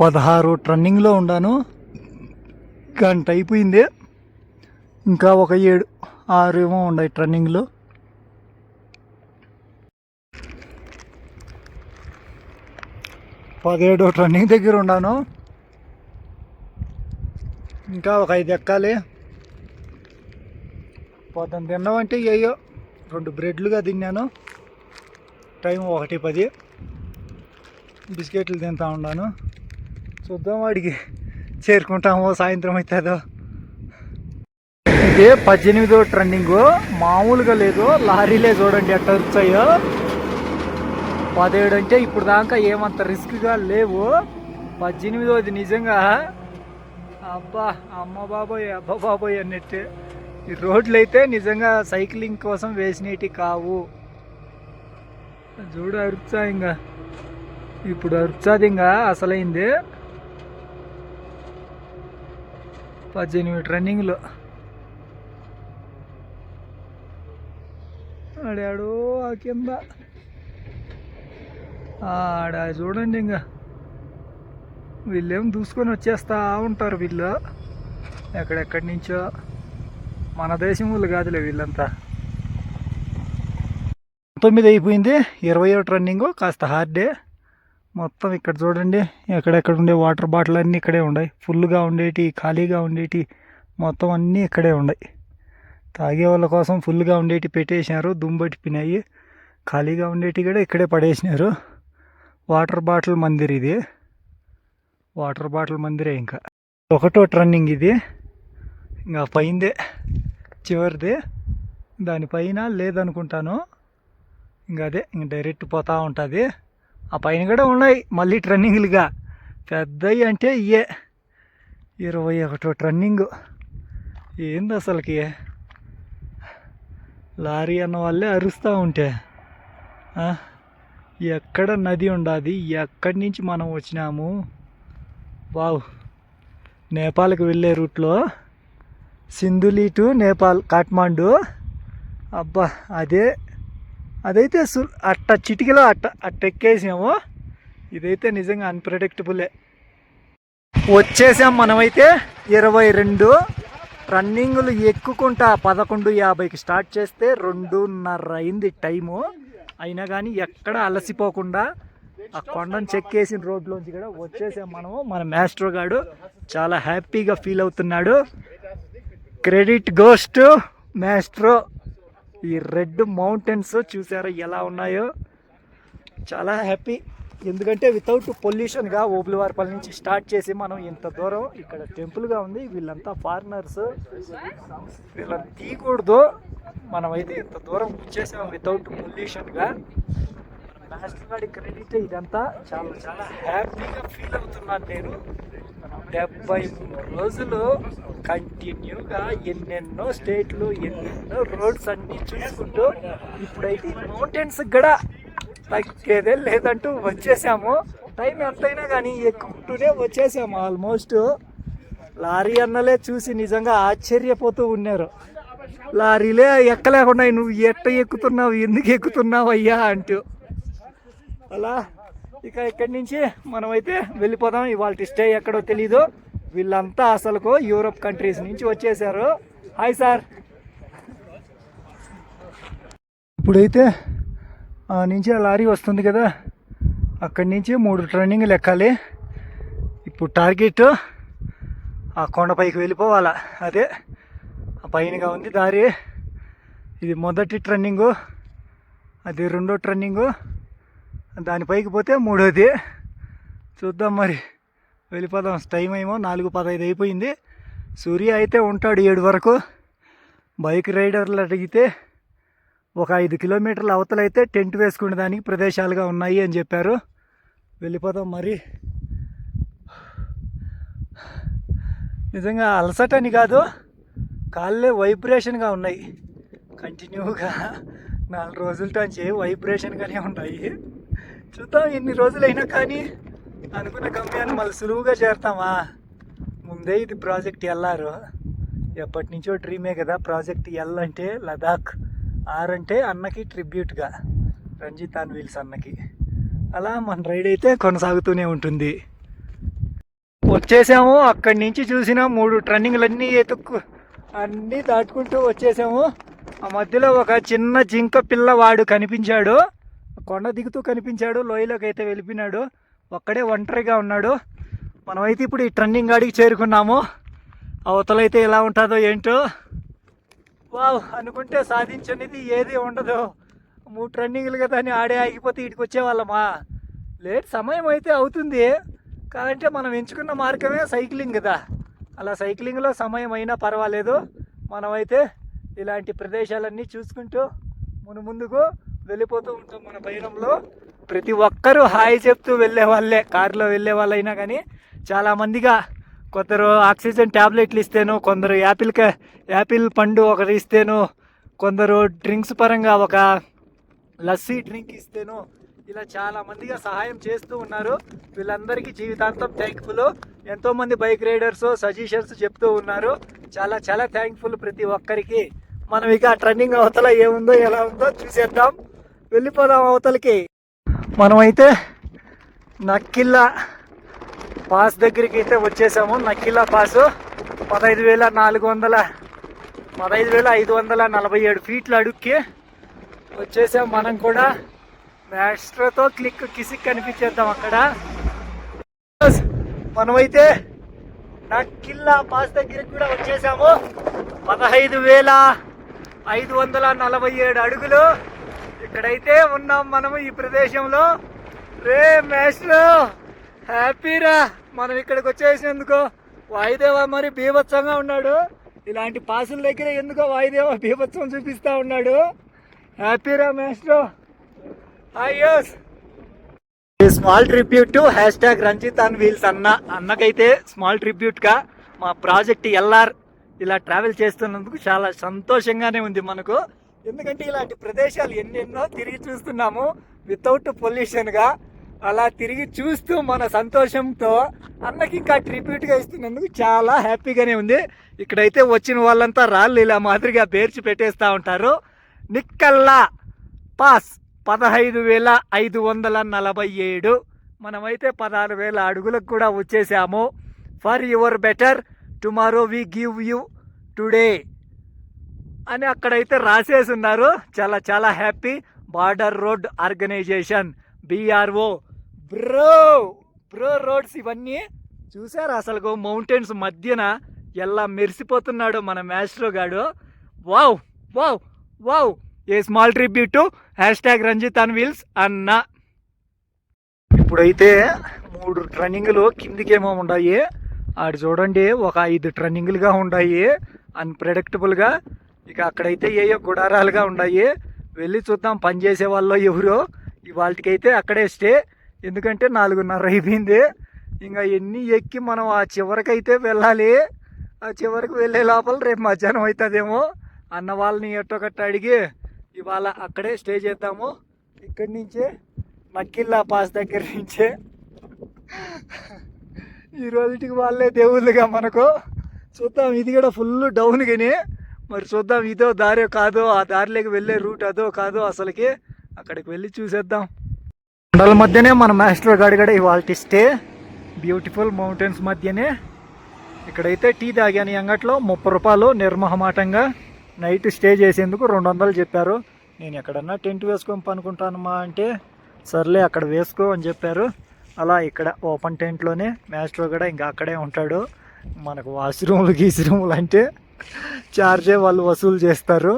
పదహారు ట్రన్నింగ్లో ఉన్నాను గంట అయిపోయింది. ఇంకా ఒక ఏడు ఆరు ఏమో ఉన్నాయి ట్రన్నింగ్లో. పదిహేడు ట్రన్నింగ్ దగ్గర ఉన్నాను ఇంకా ఒక ఐదు ఎక్కాలి. పొద్దున్న తిన్నామంటే అయ్యో రెండు బ్రెడ్లుగా తిన్నాను. టైం ఒకటి పది. బిస్కెట్లు తింటా ఉన్నాను చూద్దాం వాడికి. చేరుకుంటామో సాయంత్రం అవుతుందో ఇదే పద్దెనిమిదో ట్రెండింగ్ మామూలుగా లేదు లారీలే చూడండి ఎట్ట వచ్చాయో. పదిహేడు అంటే ఇప్పుడు దాకా ఏమంత రిస్క్గా లేవు. పద్దెనిమిదోది నిజంగా. అబ్బా అమ్మ బాబోయ్ అబ్బా బాబోయ్ అన్నట్టు. ఈ రోడ్లు అయితే నిజంగా సైక్లింగ్ కోసం వేసినవి కావు. చూడు అరుచా ఇంకా ఇప్పుడు అరుచాది ఇంకా అసలైంది. పద్దెనిమిది రన్నింగ్లో ఆడాడో ఆ కింద. ఆడ చూడండి ఇంకా వీళ్ళేం దూసుకొని వచ్చేస్తా ఉంటారు వీళ్ళు. ఎక్కడెక్కడి నుంచో. మన దేశం వాళ్ళు కాదులే వీళ్ళంతా. తొమ్మిది అయిపోయింది. ఇరవై ఒకటి రన్నింగ్ కాస్త హార్డే మొత్తం ఇక్కడ చూడండి ఎక్కడెక్కడ ఉండే వాటర్ బాటిల్ అన్నీ ఇక్కడే ఉన్నాయి ఫుల్గా ఉండేటి ఖాళీగా ఉండేటి మొత్తం అన్నీ ఇక్కడే ఉన్నాయి తాగే వాళ్ళ కోసం ఫుల్గా ఉండేటి పెట్టేసినారు దుమ్బట్టి పినాయి. ఖాళీగా ఉండేటి కూడా ఇక్కడే పడేసినారు. వాటర్ బాటిల్ మందిర్ ఇది. వాటర్ బాటిల్ మందిరే ఇంకా. ఒకటో రన్నింగ్ ఇది. ఇంకా పైందే చివరిది. దానిపైన లేదనుకుంటాను. ఇంకా అదే ఇంక డైరెక్ట్ పోతూ ఉంటుంది. ఆ పైన కూడా ఉన్నాయి. మళ్ళీ ట్రన్నింగ్లుగా పెద్దవి అంటే ఇయే. ఇరవై ఒకటో ట్రన్నింగ్. ఏంది అసలుకి? లారీ అన్న వాళ్ళే అరుస్తూ ఉంటే. ఎక్కడ నది ఉండాది? ఎక్కడి నుంచి మనం వచ్చినాము? వావ్. నేపాల్కి వెళ్ళే రూట్లో సింధులీ టు నేపాల్ కాఠ్మాండు. అబ్బా అదే అదైతే సు అట్ట చిటికలో అట్ట అట్ట ఎక్కేసాము. ఇదైతే నిజంగా అన్ప్రెడిక్టబులే వచ్చేసాం మనమైతే ఇరవై రెండు. రన్నింగ్లు ఎక్కుకుంటా పదకొండు యాభైకి స్టార్ట్ చేస్తే రెండున్నర అయింది టైము. అయినా కానీ ఎక్కడ అలసిపోకుండా ఆ కొండను చెక్కేసిన రోడ్లోంచి కూడా వచ్చేసాం మనము. మన మాస్టర్ గాడు చాలా హ్యాపీగా ఫీల్ అవుతున్నాడు. క్రెడిట్ గోస్ట్ మాస్ట్రో ఈ రెడ్ మౌంటైన్స్ చూసారా ఎలా ఉన్నాయో? చాలా హ్యాపీ. ఎందుకంటే వితౌట్ పొల్యూషన్గా ఓబులవారిపల్లి నుంచి స్టార్ట్ చేసి మనం ఇంత దూరం ఇక్కడ టెంపుల్గా ఉంది. వీళ్ళంతా ఫారినర్స్. వీళ్ళని తీయకూడదు. మనమైతే ఇంత దూరం వచ్చేసాం వితౌట్ పొల్యూషన్గా మాస్టర్ గారి క్రెడిట్ ఇదంతా చాలా చాలా హ్యాపీగా ఫీల్ అవుతున్నాను నేను. డెబ్బై మూడు రోజులు కంటిన్యూగా ఎన్నెన్నో స్టేట్లు ఎన్నెన్నో రోడ్స్ అన్నీ చూసుకుంటూ ఇప్పుడైతే మౌంటైన్స్ కూడా తగ్గేదే లేదంటూ వచ్చేసాము. టైం ఎంతైనా కానీ ఎక్కుంటూనే వచ్చేసాము ఆల్మోస్ట్. లారీ అన్నలే చూసి నిజంగా ఆశ్చర్యపోతూ ఉన్నారు. లారీలే ఎక్కలేకుండా నువ్వు ఎట్ట ఎక్కుతున్నావు ఎందుకు ఎక్కుతున్నావు అయ్యా అంటూ. అలా ఇక ఇక్కడి నుంచి మనమైతే వెళ్ళిపోదాం. ఇవాళ స్టే ఎక్కడో తెలీదు. వీళ్ళంతా అసలుకు యూరోప్ కంట్రీస్ నుంచి వచ్చేసారు హాయ్ సార్ ఇప్పుడైతే ఆ నుంచి ఆ లారీ వస్తుంది కదా. అక్కడి నుంచి మూడు ట్రైనింగ్ లెక్కాలి. ఇప్పుడు టార్గెట్ ఆ కొండపైకి వెళ్ళిపోవాలా. అదే ఆ పైనగా ఉంది దారి. ఇది మొదటి ట్రన్నింగు అది రెండో ట్రన్నింగు దానిపైకి పోతే మూడోది. చూద్దాం మరి. వెళ్ళిపోదాం టైం ఏమో నాలుగు పదహైదు అయిపోయింది. సూర్య అయితే ఉంటాడు ఏడు వరకు. బైక్ రైడర్లు అడిగితే ఒక ఐదు కిలోమీటర్ల అవతలైతే టెంట్ వేసుకునే దానికి ప్రదేశాలుగా ఉన్నాయి అని చెప్పారు. వెళ్ళిపోదాం మరి. నిజంగా అలసట అని కాదు కాళ్ళే వైబ్రేషన్గా ఉన్నాయి. కంటిన్యూగా నాలుగు రోజుల నుంచి వైబ్రేషన్గానే ఉన్నాయి. చూద్దాం ఎన్ని రోజులైనా కానీ అనుకున్న గమ్యాన్ని మళ్ళీ సులువుగా చేరతామా? ముందే ఇది ప్రాజెక్ట్ ఎల్లారు ఎప్పటి నుంచో డ్రీమే కదా ప్రాజెక్ట్ ఎల్ అంటే లదాఖ్ ఆర్ అంటే అన్నకి ట్రిబ్యూట్గా రంజిత్ ఆన్ వీల్స్ అన్నకి. అలా మన రైడ్ అయితే కొనసాగుతూనే ఉంటుంది. వచ్చేసాము అక్కడి నుంచి చూసిన మూడు ట్రన్నింగ్లన్నీ ఎతుక్కు అన్నీ దాటుకుంటూ వచ్చేసాము. ఆ మధ్యలో ఒక చిన్న జింక పిల్లవాడు కనిపించాడు. కొండ దిగుతూ కనిపించాడు లోయలోకి అయితే వెళ్ళిపోయినాడు. ఒక్కడే ఒంటరిగా ఉన్నాడు. మనమైతే ఇప్పుడు ఈ ట్రన్నింగ్ గాడికి చేరుకున్నాము. అవతలైతే ఎలా ఉంటుందో ఏంటో. వావ్ అనుకుంటే సాధించనిది ఏది ఉండదు. మూడు ట్రన్నింగ్లు కదా అని ఆడే ఆగిపోతే ఇటుకు వచ్చేవాళ్ళమా? లేట్ సమయం అయితే అవుతుంది. కాదంటే మనం ఎంచుకున్న మార్గమే సైక్లింగ్ కదా. అలా సైక్లింగ్లో సమయం అయినా పర్వాలేదు. మనమైతే ఇలాంటి ప్రదేశాలన్నీ చూసుకుంటూ మన ముందుకు వెళ్ళిపోతూ ఉంటాం మన పయనంలో. ప్రతి ఒక్కరూ హాయ్ చెప్తూ వెళ్ళే వాళ్ళే కారులో వెళ్ళే వాళ్ళైనా కానీ చాలామందిగా కొందరు ఆక్సిజన్ ట్యాబ్లెట్లు ఇస్తేను కొందరు యాపిల్ యాపిల్ పండు ఒకటి ఇస్తేను కొందరు డ్రింక్స్ పరంగా ఒక లస్సీ డ్రింక్ ఇస్తేను ఇలా చాలా మందిగా సహాయం చేస్తూ ఉన్నారు. వీళ్ళందరికీ జీవితాంతం థ్యాంక్ఫుల్ ఎంతోమంది బైక్ రైడర్స్ సజెషన్స్ చెప్తూ ఉన్నారు. చాలా చాలా థ్యాంక్ఫుల్ ప్రతి ఒక్కరికి. మనం ఇక ట్రెండింగ్ అవతల ఏముందో ఎలా ఉందో చూసేద్దాం. వెళ్ళిపోదాం అవతలకి. మనమైతే నక్కిల్లా పాస్ దగ్గరికి అయితే వచ్చేసాము. నక్కిల్లా పాసు పదహైదు వేల నాలుగు వందల పదహైదు వేల ఐదు వందల నలభై ఏడు ఫీట్ల అడుక్కి వచ్చేసాం. మనం కూడా మ్యాస్ట్రోతో క్లిక్ కిసిక్ కనిపించేద్దాం అక్కడ. మనమైతే నక్కిల్లా పాస్ దగ్గరికి కూడా వచ్చేసాము. పదహైదు వేల ఐదు వందల నలభై ఏడు అడుగులు ఇక్కడైతే ఉన్నాం మనము ఈ ప్రదేశంలో. రే మేస్టర్ హ్యాపీరా. మనం ఇక్కడికి వచ్చేసినందుకు వాయుదేవ మరి బీభత్సంగా ఉన్నాడు. ఇలాంటి పాసుల దగ్గర ఎందుకో వాయుదేవ బీభత్సం చూపిస్తా ఉన్నాడు. హ్యాపీరా master hi small tribute to hash tag Ranjith and wheels అన్న అన్నకైతే స్మాల్ ట్రిబ్యూట్గా మా ప్రాజెక్ట్ ఎల్ఆర్ ఇలా ట్రావెల్ చేస్తున్నందుకు చాలా సంతోషంగానే ఉంది మనకు. ఎందుకంటే ఇలాంటి ప్రదేశాలు ఎన్నెన్నో తిరిగి చూస్తున్నాము. వితౌట్ పొల్యూషన్గా అలా తిరిగి చూస్తూ మన సంతోషంతో అన్నకి ఇంకా ట్రిబ్యూట్గా ఇస్తున్నందుకు చాలా హ్యాపీగానే ఉంది. ఇక్కడైతే వచ్చిన వాళ్ళంతా రాళ్ళు ఇలా మాదిరిగా పేర్చి పెట్టేస్తూ ఉంటారు. నిక్కల్లా పాస్ పదహైదు వేల ఐదు వందల నలభై ఏడు. మనమైతే పదహారు వేల అడుగులకు కూడా వచ్చేసాము. For your better tomorrow we give you today అని అక్కడైతే రాసేసి ఉన్నారు చాలా చాలా happy border road organisation BRO. Bro bro roads ఇవన్నీ చూసారు అసలు మౌంటైన్స్ మధ్యన ఎలా మెరిసిపోతున్నాడు మన మ్యాస్ట్రో గాడు. Wow wow wow. A small tribute to hash tag Ranjith on wheels అన్న. ఇప్పుడైతే మూడు ట్రన్నింగ్లు కిందికేమో ఉన్నాయి ఆడు చూడండి ఒక ఐదు ట్రన్నింగ్లుగా ఉన్నాయి అన్ప్రెడిక్టబుల్గా ఇక అక్కడైతే ఏయో గుడారాలుగా ఉన్నాయి. వెళ్ళి చూద్దాం పని చేసే వాళ్ళు ఎవరో. ఇవాళకైతే అక్కడే స్టే. ఎందుకంటే నాలుగున్నర అయిపోయింది. ఇంకా ఎన్ని ఎక్కి మనం ఆ చివరికైతే వెళ్ళాలి. ఆ చివరికి వెళ్ళే లోపల రేపు మధ్యాహ్నం అవుతుందేమో అన్న వాళ్ళని ఎట్టొకట్ట అడిగి ఇవాళ అక్కడే స్టే చేద్దాము. ఇక్కడి నుంచే మక్కిల్లా పాస్ దగ్గర నుంచే. ఈ రోజుకి వాళ్ళే దేవుళ్ళుగా మనకు. చూద్దాం ఇది కూడా ఫుల్ డౌన్ కానీ. మరి చూద్దాం ఇదో దారో కాదో ఆ దారిలోకి వెళ్ళే రూట్ అదో కాదో అసలుకి అక్కడికి వెళ్ళి చూసేద్దాం. కొండల మధ్యనే మన మాస్టర్ గడిగడ కూడా ఇవాళ స్టే బ్యూటిఫుల్ మౌంటైన్స్ మధ్యనే. ఇక్కడైతే టీ తాగాను అంగట్లో ముప్పై రూపాయలు నిర్మహమాటంగా నైట్ స్టే చేసేందుకు రెండు వందలు చెప్పారు. నేను ఎక్కడన్నా టెంట్ వేసుకొని పనుకుంటానమ్మా అంటే సర్లే అక్కడ వేసుకో అని చెప్పారు. అలా ఇక్కడ ఓపెన్ టెంట్లోనే మాస్టర్ కూడా ఇంకా అక్కడే ఉంటాడు. మనకు వాష్రూమ్లు గీశ్రూమ్లు అంటే చార్జే వాళ్ళు వసూలు చేస్తారు.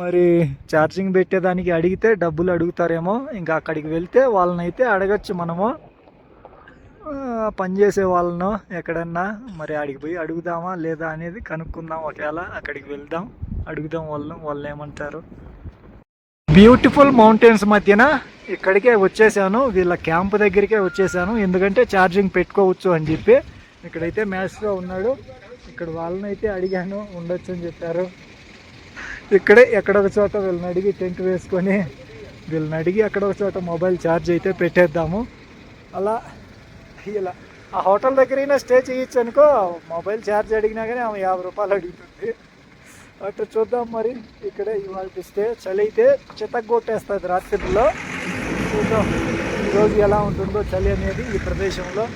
మరి ఛార్జింగ్ పెట్టేదానికి అడిగితే డబ్బులు అడుగుతారేమో ఇంకా అక్కడికి వెళ్తే వాళ్ళనైతే అడగచ్చు మనము. పనిచేసే వాళ్ళను ఎక్కడన్నా మరి ఆడికి పోయి అడుగుదామా లేదా అనేది కనుక్కుందాం ఒకవేళ అక్కడికి వెళ్దాం అడుగుదాం వాళ్ళను వాళ్ళు ఏమంటారు. బ్యూటిఫుల్ మౌంటైన్స్ మధ్యన ఇక్కడికే వచ్చేసాను వీళ్ళ క్యాంప్ దగ్గరికే వచ్చేసాను. ఎందుకంటే ఛార్జింగ్ పెట్టుకోవచ్చు అని చెప్పి ఇక్కడైతే మ్యాచ్లో ఉన్నాడు. ఇక్కడ వాళ్ళని అయితే అడిగాను ఉండొచ్చు అని చెప్పారు. ఇక్కడే ఎక్కడొక చోట వీళ్ళని అడిగి టెంట్ వేసుకొని వీళ్ళని అడిగి ఎక్కడొక చోట మొబైల్ ఛార్జ్ అయితే పెట్టేద్దాము. అలా ఇలా. ఆ హోటల్ దగ్గరైనా స్టే చేయొచ్చు అనుకో మొబైల్ ఛార్జ్ అడిగినా కానీ ఆమె యాభై రూపాయలు అడుగుతుంది. అట్లా చూద్దాం మరి ఇక్కడే ఇవాళ స్టే చలి అయితే చితగ్గొట్టేస్తుంది రాత్రిలో. చూద్దాం ఈరోజు ఎలా ఉంటుందో చలి అనేది ఈ ప్రదేశంలో.